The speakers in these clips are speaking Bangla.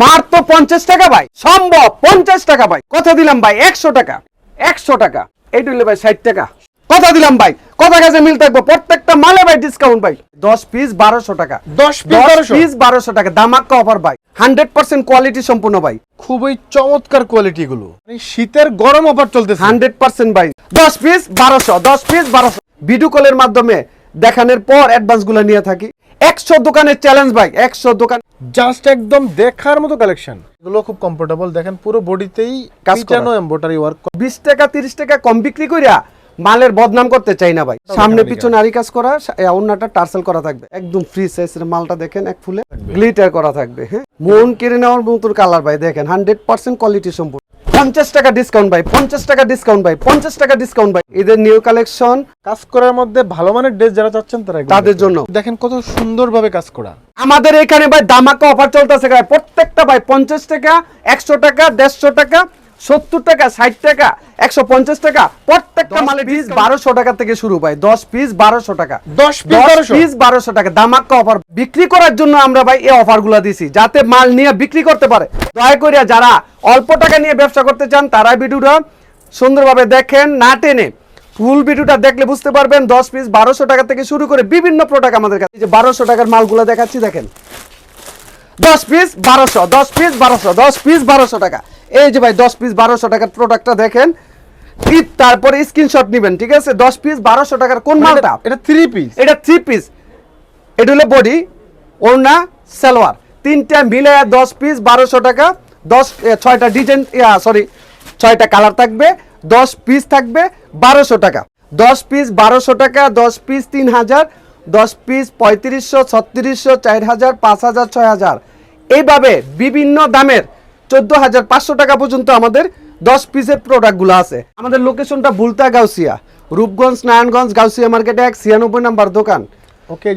মাত্র পঞ্চাশ টাকা ভাই সম্ভব পঞ্চাশ টাকা ভাই। কথা দিলাম ভাই একশো টাকা একশো টাকা। এইটা ভাই ষাট টাকা। কথা দিলাম ভাই কথা কাছে মিল থাকব প্রত্যেকটা মালে ভাই ডিসকাউন্ট ভাই। দশ পিস বারোশো টাকা। দশ পিস বারোশো? টাকা দামাক্কা অফার ভাই। হান্ড্রেড পার্সেন্ট কোয়ালিটি সম্পূর্ণ ভাই। খুবই চমৎকার কোয়ালিটি গুলো। মানে শীতের গরম অফার চলতেছে। হান্ড্রেড পার্সেন্ট ভাই। দশ পিস বারোশো দশ পিস বারোশো। ভিডিও কলের মাধ্যমে দেখানোর পর অ্যাডভান্সগুলো নিয়ে থাকি। একশো দোকানের চ্যালেঞ্জ ভাই একশো দোকান জাস্ট একদম দেখার মতো কালেকশন এগুলো খুব কমফোর্টেবল দেখেন পুরো বডিতেই কাজ করা। পিটানো এমব্রয়ডারি ওয়ার্ক বিশ টাকা তিরিশ টাকা কম বিক্রি করিয়া মালের বদনাম করতে চাই না ভাই। সামনে পিছনে আরি কাজ করা অন্যটা টার্সেল করা থাকবে। একদম ফ্রি সাইজের মালটা দেখেন এক ফুলে। গ্লিটার করা থাকবে হ্যাঁ? মন কেড়ে নেওয়ার মতন কালার ভাই দেখেন। হান্ড্রেড পার্সেন্ট কোয়ালিটি সম্পূর্ণ। পঞ্চাশ টাকা ডিসকাউন্ট ভাই পঞ্চাশ টাকা ডিসকাউন্ট ভাই পঞ্চাশ টাকা ডিসকাউন্ট ভাই। এদের নিউ কালেকশন কাজ করার মধ্যে ভালো মানের ড্রেস যারা চাচ্ছেন তারা তাদের জন্য। দেখেন কত সুন্দরভাবে কাজ করা। আমাদের এখানে ভাই দামাকা অফার চলতেছে প্রত্যেকটা ভাই পঞ্চাশ টাকা একশো টাকা দেড়শো টাকা সত্তর টাকা ষাট টাকা একশো পঞ্চাশ টাকা প্রত্যেকটা মালের পিস বারোশো টাকা থেকে শুরু ভাই দশ পিস বারোশো টাকা। দশ পিস বারোশো। পিস বারোশো টাকা দামাক্কা অফার বিক্রি করার জন্য আমরা ভাই এই অফারগুলা দিছি যাতে মাল নিয়ে বিক্রি করতে পারে। দয়া করে যারা অল্প টাকা নিয়ে ব্যবসা করতে চান তারা ভিডিওটা সুন্দরভাবে দেখেন না টেনে ফুল ভিডিওটা দেখলে বুঝতে পারবেন দশ পিস বারোশো টাকা থেকে শুরু করে বিভিন্ন প্রোডাক্ট আমাদের কাছে। যে বারোশো টাকার মালগুলো দেখাচ্ছি দেখেন। দশ পিস বারোশো দশ পিস বারোশো দশ পিস বারোশো টাকা। এই যে ভাই দশ পিস বারোশো টাকার প্রোডাক্টটা দেখেন। তারপরে স্ক্রিনশট নিবেন ঠিক আছে? দশ পিস বারোশো টাকার কোন মালটা? এটা থ্রি পিস এটা থ্রি পিস এটা হলো বডি ওড়না সালোয়ার। তিনটা মিলে দশ পিস বারোশো টাকা। দশ ছয়টা ডিজাইন সরি ছয়টা কালার থাকবে। দশ পিস থাকবে বারোশো টাকা। দশ পিস বারোশো টাকা দশ পিস তিন হাজার দশ পিস পঁয়ত্রিশশো ছত্রিশশো চার হাজার পাঁচ হাজার ছয় হাজার। এইভাবে বিভিন্ন দামের চোদ্দ হাজার পাঁচশো টাকা পর্যন্ত আমাদের দশ পিসের প্রোডাক্টগুলো আছে। আমাদের লোকেশনটা বুলতা গাউসিয়া রূপগঞ্জ নারায়ণগঞ্জ গাউসিয়া মার্কেটে এক ছিয়ানব্বই নাম্বার দোকান। ওকে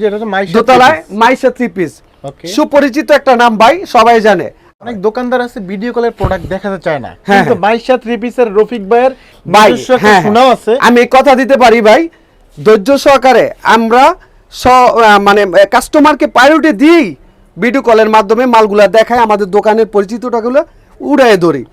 দোতলায়। মাইশা থ্রি পিস সুপরিচিত একটা নাম ভাই সবাই জানে। অনেক দোকানদার আছে ভিডিও কলের প্রোডাক্ট দেখাতে চায় না। হ্যাঁ, কিন্তু মাইশা থ্রি পিসের রফিক ভাইয়ের ভাই নিজস্ব একটা হ্যাঁ আছে। আমি কথা দিতে পারি ভাই ধৈর্য সহকারে আমরা স- মানে কাস্টমারকে প্রায়োরিটি দিই। ভিডিও কলের মাধ্যমে মালগুলা দেখায়, আমাদের দোকানের পরিচিতটাগুলো উড়ায় ধরি।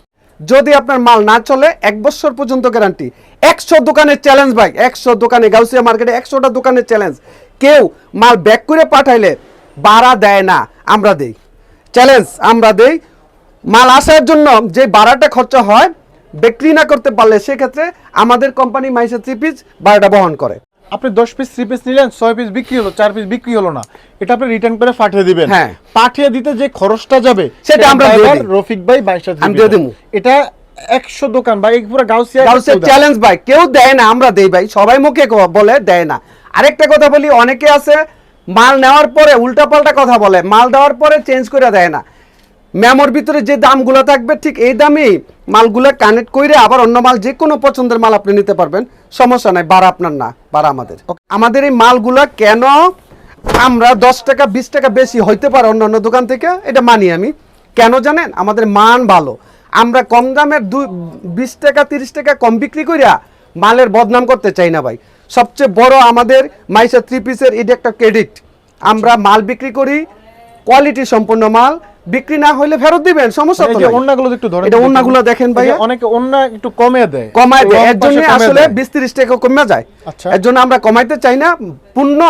যদি আপনার মাল না চলে, এক বছর পর্যন্ত গ্যারান্টি একশো দোকানের চ্যালেঞ্জ ভাই, একশো দোকানে, গাউসিয়া মার্কেটে একশোটা দোকানের চ্যালেঞ্জ কেউ মাল ব্যাক করে পাঠাইলে ভাড়া দেয় না, আমরা দেই। চ্যালেঞ্জ আমরা দেই। মাল আসার জন্য যে ভাড়াটা খরচা হয়, বিক্রি না করতে পারলে সেক্ষেত্রে আমাদের কোম্পানি মাইসা পিস ভাড়াটা বহন করে। আপনি দশ পিস থ্রি পিস নিলেন ছয় পিস বিক্রি হলো চার পিস বিক্রি হলো না এটা আপনি রিটার্ন করে পাঠিয়ে দিবেন হ্যাঁ। পাঠিয়ে দিতে যে খরচটা যাবে সেটা আমরা। রফিক ভাই বাইশটা আমি দিয়ে দিবো। এটা একশো দোকান ভাই পুরো গাউসিয়া গাউসের চ্যালেঞ্জ ভাই কেউ দেয় না আমরা দেই ভাই সবাই মুখে বলে দেয় না আরেকটা কথা বলি অনেকে আছে মাল নেওয়ার পরে উল্টাপাল্টা কথা বলে মাল দেওয়ার পরে চেঞ্জ করে দেয় না মেমোর ভিতরে যে দামগুলো থাকবে, ঠিক এই দামেই মালগুলো কানেক্ট করে আবার অন্য মাল যে কোনো পছন্দের মাল আপনি নিতে পারবেন। সমস্যা নাই বাড়া আপনার না বাড়া আমাদের। আমাদের এই মালগুলো কেন আমরা দশ টাকা, বিশ টাকা বেশি হইতে পারে অন্য অন্য দোকান থেকে? এটা মানি আমি। কেন জানেন? আমাদের মান ভালো। আমরা কম দামের দু, বিশ টাকা, তিরিশ টাকা কম বিক্রি করিয়া মালের বদনাম করতে চাই না ভাই। সবচেয়ে বড় আমাদের মাইসা থ্রি পিসের এটা একটা ক্রেডিট আমরা মাল বিক্রি করি কোয়ালিটি সম্পন্ন মাল বিক্রি না হলে ফেরত দিবেন সমস্যা তো এই যে ওন্নাগুলো একটু ধরেন এটা ওন্নাগুলো দেখেন ভাই অনেকে ওন্না একটু কমে দেয়। কমায় দেয়। এর জন্য আসলে দেয়। বিশ তিরিশ টাকা কমে যায়। আচ্ছা। এর জন্য আমরা কমাইতে চাই না। পূর্ণ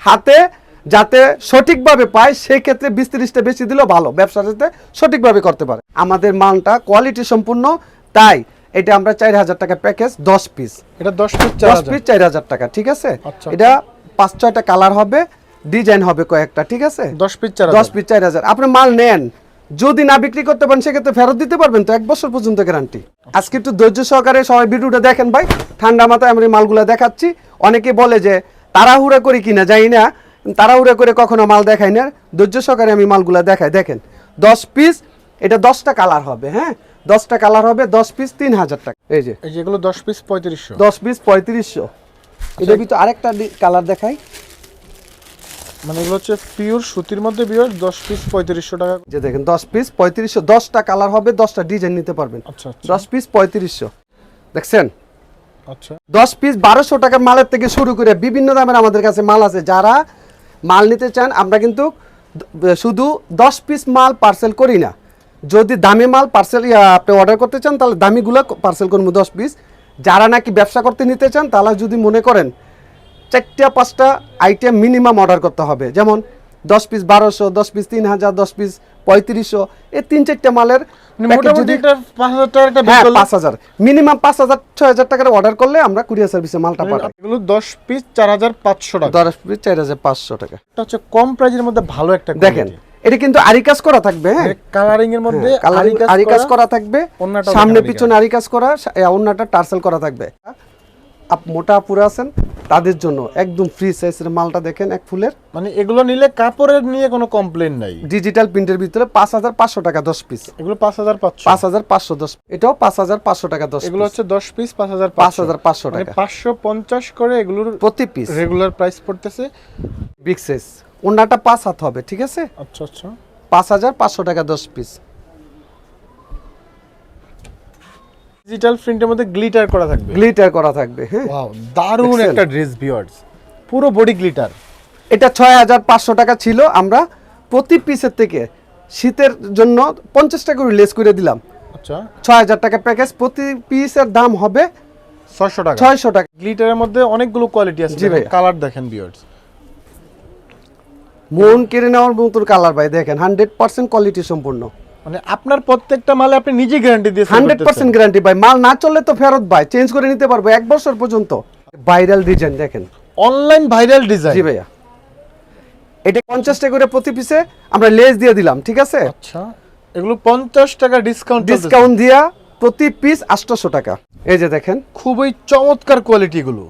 হাতে যাতে সঠিকভাবে পায় সেই ক্ষেত্রে বিশ তিরিশটা বেশি দিলেও ভালো। ব্যবসা যাতে সঠিকভাবে করতে পারে। আমাদের মানটা কোয়ালিটি সম্পূর্ণ তাই এটা আমরা চার হাজার টাকা প্যাকেজ দশ পিস। এটা দশ পিস চার দশ। পিস চার হাজার টাকা ঠিক আছে? আচ্ছা। এটা পাঁচ ছয়টা কালার হবে। ডিজাইন হবে কয়েকটা ঠিক আছে? দশ পিস চার দশ পিস চার হাজার। আপনি মাল নেন। যদি না বিক্রি করতে পারেন সেক্ষেত্রে ফেরত দিতে পারবেন তো এক বছর পর্যন্ত গ্যারান্টি আজকে একটু ধৈর্য সহকারে সবাই ভিডিওটা দেখেন ভাই। ঠান্ডা মাথায় আমরা মালগুলো দেখাচ্ছি। অনেকে বলে যে তাড়াহুড়া করি কিনা? যাই না। তাড়াহুড়া করে কখনো মাল দেখাই না। ধৈর্য সহকারে আমি মালগুলো দেখাই। দেখেন দশ পিস এটা দশটা কালার হবে হ্যাঁ? দশটা কালার হবে দশ পিস তিন হাজার টাকা। এই যে। যেগুলো দশ পিস পঁয়ত্রিশশো। দশ পিস পঁয়ত্রিশশো। এটা ভিতরে আরেকটা কালার দেখাই। মানে এগুলো হচ্ছে পিওর সুতির মধ্যে বিয়ার দশ পিস পঁয়ত্রিশশো টাকা যে দেখেন দশ পিস পঁয়ত্রিশশো দশটা কালার হবে দশটা ডিজাইন নিতে পারবেন। আচ্ছা আচ্ছা। দশ পিস পঁয়ত্রিশশো। দেখছেন? আচ্ছা। দশ পিস বারোশো টাকার মালের থেকে শুরু করে বিভিন্ন দামের আমাদের কাছে মাল আছে। যারা মাল নিতে চান আমরা কিন্তু শুধু দশ পিস মাল পার্সেল করি না। যদি দামি মাল পার্সেল আপনি অর্ডার করতে চান তাহলে দামিগুলো পার্সেল করব দশ পিস যারা নাকি ব্যবসা করতে নিতে চান তাহলে যদি মনে করেন চারটা পাঁচটা আইটেম মিনিমাম অর্ডার করতে হবে। যেমন দশ পিস বারোশো দশ পিস তিন হাজার দশ পিস পঁয়ত্রিশশো এই তিন চারটা মালের মানে পাঁচ হাজার একটা হ্যাঁ পাঁচ হাজার। মিনিমাম পাঁচ হাজার ছয় হাজার টাকার অর্ডার করলে আমরা কুরিয়ার সার্ভিসে মালটা পাঠাই এগুলো দশ পিস চার হাজার পাঁচশো টাকা। দশ পিস চার হাজার পাঁচশো টাকা। এটা হচ্ছে কম প্রাইজের মধ্যে ভালো একটা দেখেন এটা কিন্তু আরি কাজ করা থাকবে হ্যাঁ? কালারিং এর মধ্যে কালারিং আরি কাজ করা। থাকবে সামনে পিছনে আরি কাজ করা এ, টার্সেল করা থাকবে। আপ মোটা পুরো আছেন তাদের জন্য একদম ফ্রি সাইজের মালটা দেখেন এক ফুলের। মানে এগুলো নিলে কাপড়ের নিয়ে কোনো কমপ্লেন নাই? ডিজিটাল প্রিন্টের ভিতরে পাঁচ হাজার পাঁচশো টাকা দশ পিস এগুলো পাঁচ হাজার পাঁচশো? পাঁচ হাজার পাঁচশো দশ এটাও পাঁচ হাজার পাঁচশো টাকা দশ এগুলো হচ্ছে দশ পিস পাঁচ হাজার পাঁচ হাজার পাঁচশো মানে টাকা। পাঁচশো পঞ্চাশ করে এগুলোর প্রতি পিস রেগুলার প্রাইস পড়তেছে। বিগ সাইজ ওড়নাটা পাঁচ হাত হবে ঠিক আছে? আচ্ছা আচ্ছা। পাঁচ হাজার পাঁচশো টাকা দশ পিস ডিজিটাল প্রিন্টের মধ্যে গ্লিটার করা থাকবে। গ্লিটার করা থাকবে হ্যাঁ। ওয়াও দারুণ একটা ড্রেস ভিউয়ার্স পুরো বডি গ্লিটার এটা ছয় হাজার পাঁচশো টাকা ছিল আমরা প্রতি পিসের থেকে শীতের জন্য পঞ্চাশ টাকা করে লেস করে দিলাম। আচ্ছা। ছয় হাজার টাকা প্যাকেজ প্রতি পিসের দাম হবে ছয়শো টাকা। ছয়শো টাকা। গ্লিটারের মধ্যে অনেকগুলো কোয়ালিটি আছে জি ভাইয়া। কালার দেখেন ভিউয়ার্স মন কেড়ে নেওয়ার মতন কালার ভাই দেখেন হান্ড্রেড পার্সেন্ট কোয়ালিটি সম্পূর্ণ। মানে আপনার প্রত্যেকটা মালে আপনি নিজে গ্যারান্টি দিয়ে sell হান্ড্রেড করতেছেন। পার্সেন্ট গ্যারান্টি ভাই মাল না চললে তো ফেরত ভাই চেঞ্জ করে নিতে পারব এক বছর পর্যন্ত। ভাইরাল ডিজাইন দেখেন। অনলাইন ভাইরাল ডিজাইন জি ভাইয়া। এটা পঞ্চাশ টাকা করে প্রতি পিসে আমরা লেস দিয়ে দিলাম ঠিক আছে? আচ্ছা এগুলো পঞ্চাশ টাকা ডিসকাউন্ট ডিসকাউন্ট দিয়া প্রতি পিস আটশোশো টাকা। এই যে দেখেন। খুবই চমৎকার কোয়ালিটি গুলো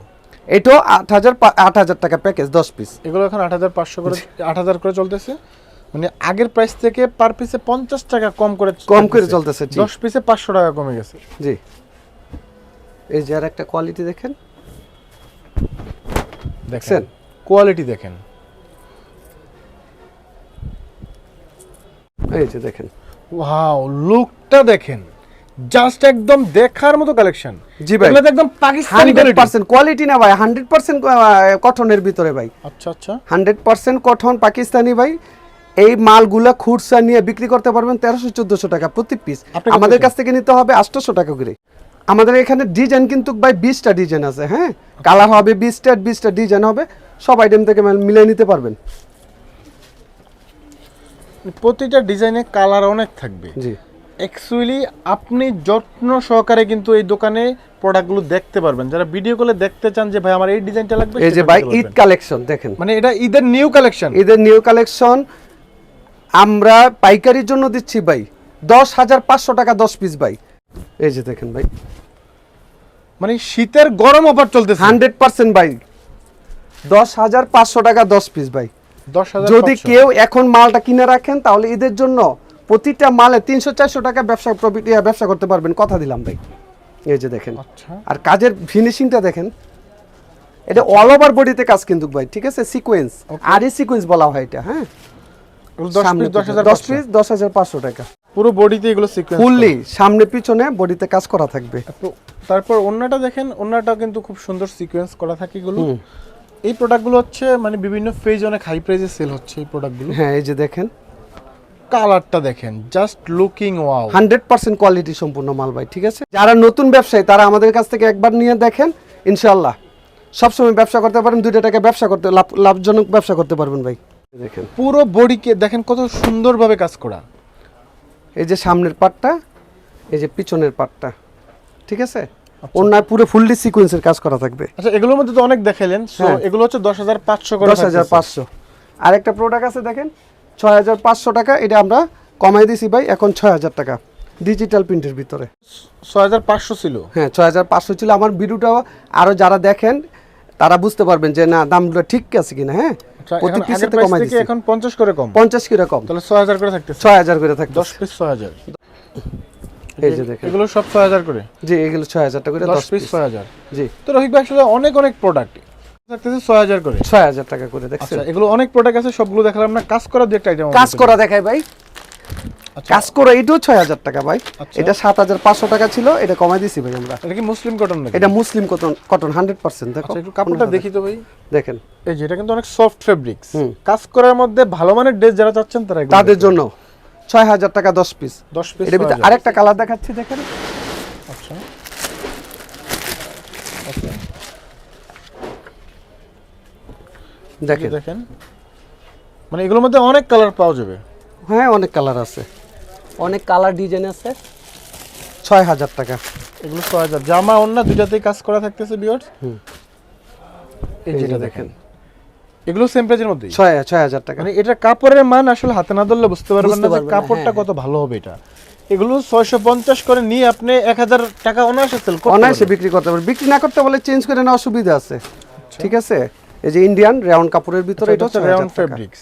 এটাও আট হাজার আট হাজার টাকা প্যাকেজ দশ পিস এগুলো এখন আট হাজার পাঁচশো করে আট হাজার করে চলতেছে। মানে আগের প্রাইস থেকে পার পিসে পঞ্চাশ টাকা কম করে কম করে চলতেছে, দশ পিসে পাঁচশো টাকা কমে গেছে। জি। এই যে আর একটা কোয়ালিটি দেখেন দেখছেন? কোয়ালিটি দেখেন। এই যে দেখেন। ওয়াও লুকটা দেখেন। জাস্ট একদম দেখার মতো কালেকশন জি ভাই। এটা একদম Pakistani hundred quality percent quality না ভাই হান্ড্রেড পার্সেন্ট কটনের ভিতরে ভাই। আচ্ছা আচ্ছা। হান্ড্রেড পার্সেন্ট কটন পাকিস্তানি ভাই। এই মালগুলা খুরসা নিয়ে বিক্রি করতে পারবেন তেরোশো চোদ্দশো টাকা প্রতি পিস আমাদের কাছ থেকে নিতে হবে আটশোশো টাকা করে। আমাদের এখানে ডিজাইন কিন্তু ভাই বিশটা ডিজাইন আছে হ্যাঁ? কালার হবে বিশটা বিশটা ডিজাইন হবে। সব আইটেম থেকে মিলে নিতে পারবেন। প্রতিটা ডিজাইনে কালার অনেক থাকবে। জি। অ্যাকচুয়ালি আপনি যত্ন সহকারে কিন্তু এই দোকানে প্রোডাক্টগুলো দেখতে পারবেন। যারা ভিডিও কলে দেখতে চান যে ভাই আমার এই ডিজাইনটা লাগবে এই যে ভাই ঈদ কালেকশন দেখেন। মানে এটা ঈদের নিউ কালেকশন ঈদের নিউ কালেকশন আমরা পাইকারির জন্য দিচ্ছি ভাই দশ হাজার পাঁচশো টাকা দশ পিস ভাই। এই যে দেখেন ভাই। মানে শীতের গরম অফার চলতেছে। হান্ড্রেড পার্সেন্ট ভাই। দশ হাজার পাঁচশো টাকা দশ পিস ভাই। যদি কেউ এখন মালটা কিনে রাখেন তাহলে এদের জন্য প্রতিটা মালে তিনশো চারশো টাকা ব্যবসা প্রফিট ব্যবসা করতে পারবেন। কথা দিলাম ভাই। এই যে দেখেন। আচ্ছা। আর কাজের ফিনিশিংটা দেখেন। এটা অল ওভার বডিতে কাজ কিন্তু ভাই ঠিক আছে? সিকোয়েন্স আর এই সিকোয়েন্স বলা হয় এটা হ্যাঁ? এগুলো দশ সামনে পিস দশ হাজার দশ পিস দশ হাজার পাঁচশো টাকা। পুরো বডিতে এগুলো সিকোয়েন্স ফুললি সামনে পিছনে বডিতে কাজ করা থাকবে। তারপর অন্যটা দেখেন অন্যটা কিন্তু খুব সুন্দর সিকোয়েন্স করা থাকে এগুলো। এই প্রোডাক্টগুলো হচ্ছে মানে বিভিন্ন পেজ অনেক হাই প্রাইসে সেল হচ্ছে এই প্রোডাক্টগুলো হ্যাঁ এই যে দেখেন। কালারটা দেখেন just looking wow hundred percent quality সম্পূর্ণ মাল ভাই ঠিক আছে? যারা নতুন ব্যবসায়ী তারা আমাদের কাছ থেকে একবার নিয়ে দেখেন ইনশাল্লাহ সবসময় ব্যবসা করতে পারেন দুইটা টাকা ব্যবসা করতে লাভ লাভজনক ব্যবসা করতে পারবেন ভাই। দেখেন। পুরো বডিকে দেখেন কত সুন্দরভাবে কাজ করা। এই যে সামনের পাটটা এই যে পিছনের পাটটা ঠিক আছে? অন্যায় পুরো ফুললি সিকোয়েন্সের কাজ করা থাকবে। আচ্ছা এগুলোর মধ্যে তো অনেক দেখাইলেন। হ্যাঁ। এগুলো হচ্ছে দশ হাজার পাঁচশো দশ হাজার পাঁচশো। আর একটা প্রোডাক্ট আছে দেখেন ছয় হাজার পাঁচশো টাকা এটা আমরা কমাই দিছি ভাই এখন ছয় হাজার টাকা ডিজিটাল প্রিন্টের ভিতরে। ছয় হাজার পাঁচশো ছিল। হ্যাঁ ছয় হাজার পাঁচশো ছিল। আমার ভিডিওটাও আরও যারা দেখেন তারা বুঝতে পারবেন যে না দামগুলো ঠিক আছে কিনা হ্যাঁ? আচ্ছা, প্রতি পিসেতে কমাই দিচ্ছি এখন পঞ্চাশ করে কম। 50 করে কম। তাহলে ছয় হাজার করে থাকতেছে। ছয় হাজার করে থাকতেছে। দশ পিস ছয় হাজার। এই যে দেখেন। এগুলো সব ছয় হাজার করে। জি এগুলো ছয় হাজার টাকা করে দশ দশ পিস পিস ছয় হাজার। জি। তো রফিক ভাই আসলে অনেক অনেক প্রোডাক্ট থাকতেছে ছয় হাজার করে। ছয় হাজার টাকা করে দেখছেন? আচ্ছা এগুলো অনেক প্রোডাক্ট আছে সবগুলো দেখালাম না। কাজ করা দুই একটা আইটেম কাজ করা দেখায় ভাই। কাজ করা এটাও ছয় হাজার টাকা ভাই। আচ্ছা। এটা সাত হাজার পাঁচশো টাকা ছিল এটা কমাই দিছি ভাই আমরা। এটা কি মুসলিম কটন এটা muslin cotton cotton hundred percent দেখো। আচ্ছা একটু কাপড়টা দেখি তো ভাই। দেখেন। এই যে এটা কিন্তু অনেক সফট ফেব্রিক্স কাজ করার মধ্যে ভালো মানের ড্রেস যারা চাচ্ছেন তারা তাদের জন্য। ছয় হাজার টাকা দশ পিস দশ পিস এটার ভিতরে আরেকটা কালার দেখাচ্ছি দেখেন। আচ্ছা। দেখেন। দেখেন। মানে এগুলোর মধ্যে অনেক কালার পাওয়া যাবে। হ্যাঁ অনেক কালার আছে। অনেক কালার ডিজাইন আছে। ছয় হাজার টাকা। এগুলো ছয় হাজার। জামা অন্য দুইটাতেই কাজ করা থাকতেছে বিয়ার্স এই যেটা দেখেন। এগুলো সেম প্রাইজের মধ্যেই? ছয় ছয় হাজার টাকা। মানে এটা কাপড়ের মান আসলে হাতে না ধরলে বুঝতে পারবেন না যে কাপড়টা হ্যাঁ, কত ভালো হবে এটা। এগুলো ছয়শো পঞ্চাশ করে নিয়ে আপনি এক হাজার টাকা অনায়াসে সেল অনায়াসে বিক্রি করতে পারবে বিক্রি না করতে বলে চেঞ্জ করে নেওয়ার সুবিধা আছে। ঠিক আছে? এই যে ইন্ডিয়ান রেওয়ান কাপড়ের ভিতরে এটা এটা হচ্ছে রাউন্ড ফেব্রিক্স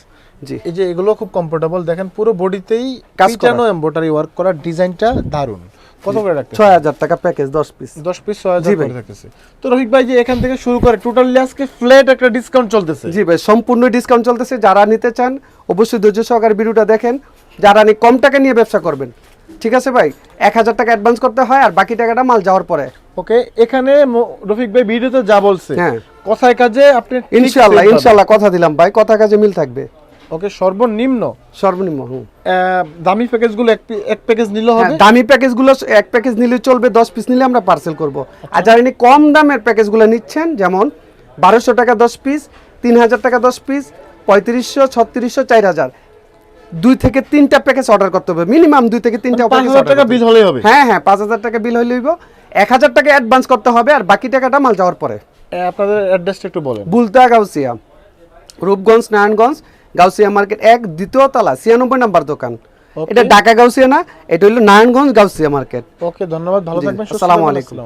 জি। এই যে এগুলো খুব কমফোর্টেবল দেখেন পুরো বডিতেই কাজ করা। এমব্রয়ডারি ওয়ার্ক করা ডিজাইনটা দারুণ কত করে রাখতে ছয় হাজার টাকা প্যাকেজ দশ পিস দশ পিস ছয় হাজার জি ভাই। করে থাকতেছে তো রফিক ভাই যে এখান থেকে শুরু করে টোটালি আজকে ফ্ল্যাট একটা ডিসকাউন্ট চলতেছে। জি ভাই সম্পূর্ণ ডিসকাউন্ট চলতেছে। যারা নিতে চান অবশ্যই ধৈর্য সহকারে ভিডিওটা দেখেন। যারা নি কম টাকা নিয়ে ব্যবসা করবেন। ঠিক আছে ভাই? এক হাজার টাকা অ্যাডভান্স করতে হয় আর বাকি টাকাটা মাল যাওয়ার পরে। ওকে এখানে রফিক ভাই ভিডিওতে যা বলছে হ্যাঁ। কথায় কাজে আপনি ঠিক ইনশাল্লাহ ইনশাল্লাহ কথা দিলাম ভাই। কথা কাজে মিল থাকবে। ওকে সর্বনিম্ন? সর্বনিম্ন হুম। দামি প্যাকেজগুলো এক এক প্যাকেজ নিলে হ্যাঁ, হবে? দামি প্যাকেজগুলো এক প্যাকেজ নিলে চলবে দশ পিস নিলে আমরা পার্সেল করব। আর যারা ইনি কম দামের প্যাকেজগুলো নিচ্ছেন যেমন বারোশো টাকা দশ পিস তিন হাজার টাকা দশ পিস পঁয়ত্রিশশো ছত্রিশশো চার হাজার। দুই থেকে তিনটা প্যাকেজ অর্ডার করতে হবে। মিনিমাম দুই থেকে তিনটা পাঁচ হাজার টাকা বিল হলেই হবে? হ্যাঁ হ্যাঁ পাঁচ হাজার টাকা বিল হইলে হইব। এক হাজার টাকা অ্যাডভান্স করতে হবে আর বাকি টাকাটা মাল যাওয়ার পরে। আপনাদের অ্যাড্রেসটা একটু বলেন। বুলতা গাউসিয়া রূপগঞ্জ নারায়ণগঞ্জ গাউসিয়া মার্কেট এক দ্বিতীয় তালা ছিয়ানব্বই নাম্বার দোকান। এটা ঢাকা গাউসিয়া না এটা হলো নারায়ণগঞ্জ গাউসিয়া মার্কেট। ওকে ধন্যবাদ ভালো থাকবেন আসসালামু আলাইকুম।